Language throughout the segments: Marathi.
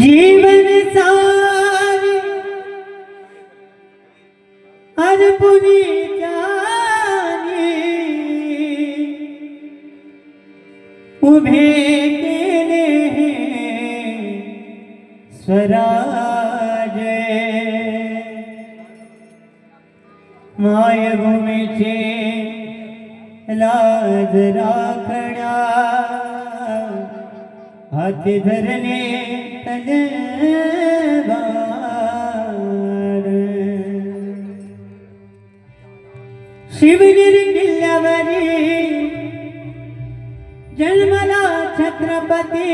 જીવન સાર અર્પુરી જાની ઉભે કેને સ્વરાજે. માય ભૂમિ છે લાજ રાખણા. हाती धरले तलवार. शिवगिरी जन्मला छत्रपती.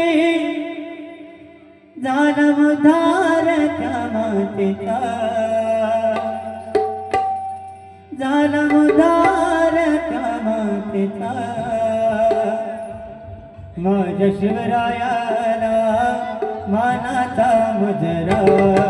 झाला उधारच्या मातेचा झाला माझ्या शिवरायाला मानाचा मुजरा.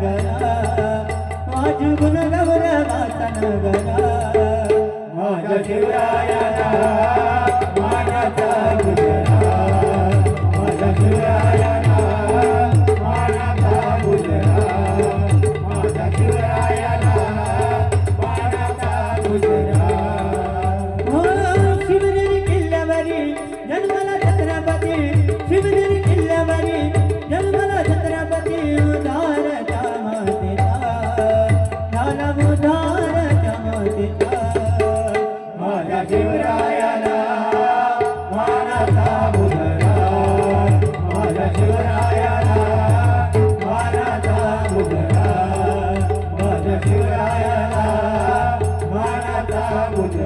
गला माझी गुण गौरवाचा न गला माझ्या शिवरा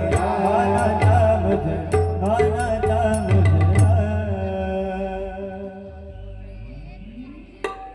राम